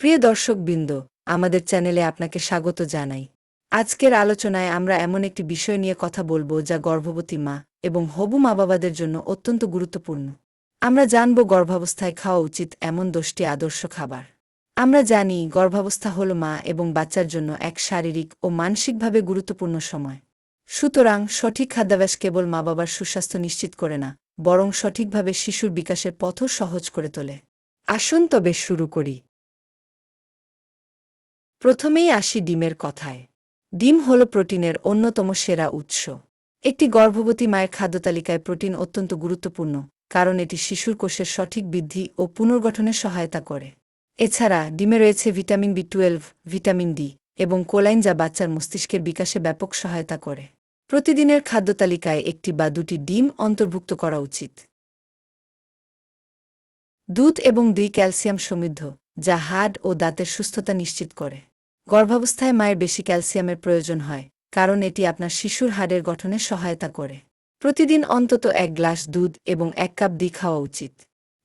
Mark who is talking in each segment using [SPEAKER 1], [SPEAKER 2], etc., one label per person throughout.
[SPEAKER 1] প্রিয় দর্শকবৃন্দ, আমাদের চ্যানেলে আপনাকে স্বাগত জানাই। আজকের আলোচনায় আমরা এমন একটি বিষয় নিয়ে কথা বলব যা গর্ভবতী মা এবং হবু মা বাবাদের জন্য অত্যন্ত গুরুত্বপূর্ণ। আমরা জানব গর্ভাবস্থায় খাওয়া উচিত এমন দশটি আদর্শ খাবার। আমরা জানি গর্ভাবস্থা হল মা এবং বাচ্চার জন্য এক শারীরিক ও মানসিকভাবে গুরুত্বপূর্ণ সময়। সুতরাং সঠিক খাদ্যাভ্যাস কেবল মা বাবার সুস্বাস্থ্য নিশ্চিত করে না, বরং সঠিকভাবে শিশুর বিকাশের পথও সহজ করে তোলে। আসুন তবে শুরু করি। প্রথমেই আসি ডিমের কথায়। ডিম হল প্রোটিনের অন্যতম সেরা উৎস। একটি গর্ভবতী মায়ের খাদ্যতালিকায় প্রোটিন অত্যন্ত গুরুত্বপূর্ণ, কারণ এটি শিশুর কোষের সঠিক বৃদ্ধি ও পুনর্গঠনে সহায়তা করে। এছাড়া ডিমে রয়েছে vitamin B twelve, vitamin D এবং কোলাইন যা বাচ্চার মস্তিষ্কের বিকাশে ব্যাপক সহায়তা করে। প্রতিদিনের খাদ্যতালিকায় একটি বা দুটি ডিম অন্তর্ভুক্ত করা উচিত। দুধ এবং দুই ক্যালসিয়াম সমৃদ্ধ। যা হাড় ও দাঁতের সুস্থতা নিশ্চিত করে। গর্ভাবস্থায় মায়ের বেশি ক্যালসিয়ামের প্রয়োজন হয়, কারণ এটি আপনার শিশুর হাড়ের গঠনে সহায়তা করে। প্রতিদিন অন্তত এক গ্লাস দুধ এবং এক কাপ দি খাওয়া উচিত।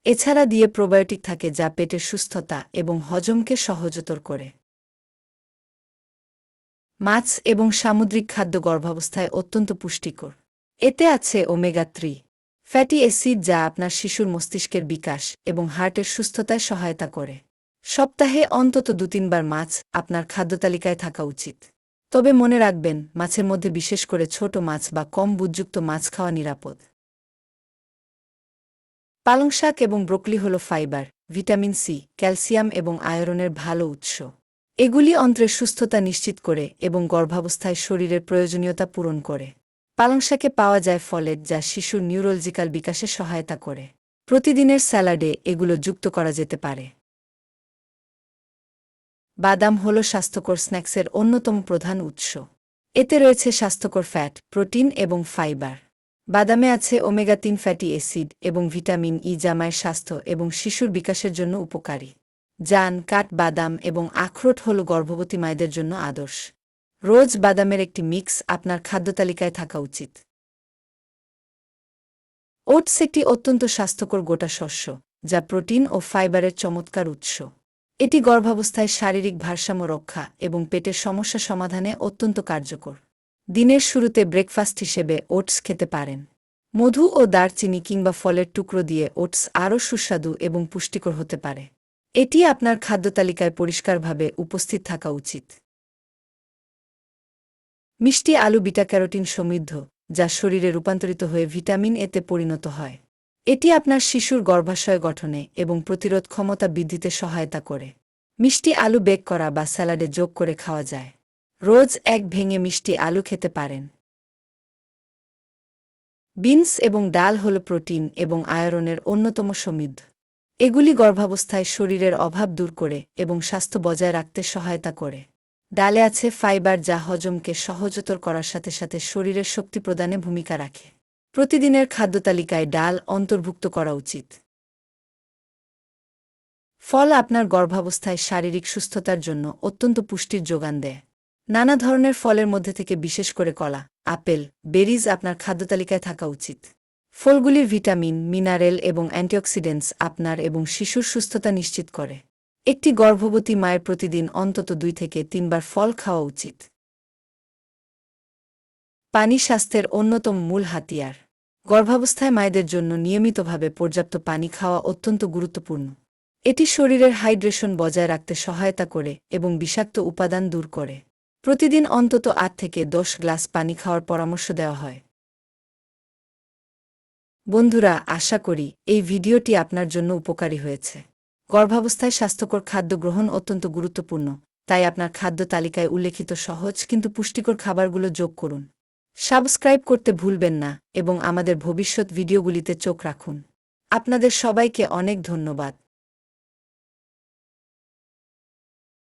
[SPEAKER 1] এছাড়া দিয়ে প্রোবায়োটিক থাকে যা পেটের সুস্থতা এবং হজমকে সহজতর করে। মাছ এবং সামুদ্রিক খাদ্য গর্ভাবস্থায় অত্যন্ত পুষ্টিকর। এতে আছে ওমেগা থ্রি, ফ্যাটি অ্যাসিড যা আপনার শিশুর মস্তিষ্কের বিকাশ এবং হার্টের সুস্থতায় সহায়তা করে। সপ্তাহে অন্তত দু তিনবার মাছ আপনার খাদ্যতালিকায় থাকা উচিত। তবে মনে রাখবেন, মাছের মধ্যে বিশেষ করে ছোট মাছ বা কম বুদযুক্ত মাছ খাওয়া নিরাপদ। পালং শাক এবং ব্রোকলি হল ফাইবার, ভিটামিন সি, ক্যালসিয়াম এবং আয়রনের ভালো উৎস। এগুলি অন্ত্রের সুস্থতা নিশ্চিত করে এবং গর্ভাবস্থায় শরীরের প্রয়োজনীয়তা পূরণ করে। পালং শাকে পাওয়া যায় ফলেট যা শিশুর নিউরোলজিক্যাল বিকাশে সহায়তা করে। প্রতিদিনের স্যালাডে এগুলো যুক্ত করা যেতে পারে। বাদাম হল স্বাস্থ্যকর স্ন্যাক্সের অন্যতম প্রধান উৎস। এতে রয়েছে স্বাস্থ্যকর ফ্যাট, প্রোটিন এবং ফাইবার। বাদামে আছে ওমেগা তিন ফ্যাটি অ্যাসিড এবং ভিটামিন ই জামায়ের স্বাস্থ্য এবং শিশুর বিকাশের জন্য উপকারী। জান, কাঠ, বাদাম এবং আখরোট হল গর্ভবতী মায়েদের জন্য আদর্শ। রোজ বাদামের একটি মিক্স আপনার খাদ্যতালিকায় থাকা উচিত। ওটস একটি অত্যন্ত স্বাস্থ্যকর গোটা শস্য, যা প্রোটিন ও ফাইবারের চমৎকার উৎস। এটি গর্ভাবস্থায় শারীরিক ভারসাম্য রক্ষা এবং পেটের সমস্যা সমাধানে অত্যন্ত কার্যকর। দিনের শুরুতে ব্রেকফাস্ট হিসেবে ওটস খেতে পারেন। মধু ও দারচিনি কিংবা ফলের টুকরো দিয়ে ওটস আরও সুস্বাদু এবং পুষ্টিকর হতে পারে। এটি আপনার খাদ্যতালিকায় পরিষ্কারভাবে উপস্থিত থাকা উচিত। মিষ্টি আলু বিটা ক্যারোটিন সমৃদ্ধ, যা শরীরে রূপান্তরিত হয়ে ভিটামিন এতে পরিণত হয়। এটি আপনার শিশুর গর্ভাশয় গঠনে এবং প্রতিরোধ ক্ষমতা বৃদ্ধিতে সহায়তা করে। মিষ্টি আলু বেক করা বা স্যালাডে যোগ করে খাওয়া যায়। রোজ এক ভেঙে মিষ্টি আলু খেতে পারেন। বিনস এবং ডাল হল প্রোটিন এবং আয়রনের অন্যতম সমৃদ্ধ। এগুলি গর্ভাবস্থায় শরীরের অভাব দূর করে এবং স্বাস্থ্য বজায় রাখতে সহায়তা করে। ডালে আছে ফাইবার যা হজমকে সহজতর করার সাথে সাথে শরীরের শক্তি প্রদানে ভূমিকা রাখে। প্রতিদিনের খাদ্যতালিকায় ডাল অন্তর্ভুক্ত করা উচিত। ফল আপনার গর্ভাবস্থায় শারীরিক সুস্থতার জন্য অত্যন্ত পুষ্টির যোগান দেয়। নানা ধরনের ফলের মধ্যে থেকে বিশেষ করে কলা, আপেল, বেরিজ আপনার খাদ্যতালিকায় থাকা উচিত। ফলগুলির ভিটামিন, মিনারেল এবং অ্যান্টিঅক্সিডেন্টস আপনার এবং শিশুর সুস্থতা নিশ্চিত করে। একটি গর্ভবতী মায়ের প্রতিদিন অন্তত দুই থেকে তিনবার ফল খাওয়া উচিত। পানি স্বাস্থ্যের অন্যতম মূল হাতিয়ার। গর্ভাবস্থায় মায়েদের জন্য নিয়মিতভাবে পর্যাপ্ত পানি খাওয়া অত্যন্ত গুরুত্বপূর্ণ। এটি শরীরের হাইড্রেশন বজায় রাখতে সহায়তা করে এবং বিষাক্ত উপাদান দূর করে। প্রতিদিন অন্তত আট থেকে দশ গ্লাস পানি খাওয়ার পরামর্শ দেওয়া হয়। বন্ধুরা, আশা করি এই ভিডিওটি আপনার জন্য উপকারী হয়েছে। গর্ভাবস্থায় স্বাস্থ্যকর খাদ্য গ্রহণ অত্যন্ত গুরুত্বপূর্ণ, তাই আপনার খাদ্য তালিকায় উল্লেখিত সহজ কিন্তু পুষ্টিকর খাবারগুলো যোগ করুন। সাবস্ক্রাইব করতে ভুলবেন না এবং আমাদের ভবিষ্যৎ ভিডিওগুলিতে চোখ রাখুন। আপনাদের সবাইকে অনেক ধন্যবাদ।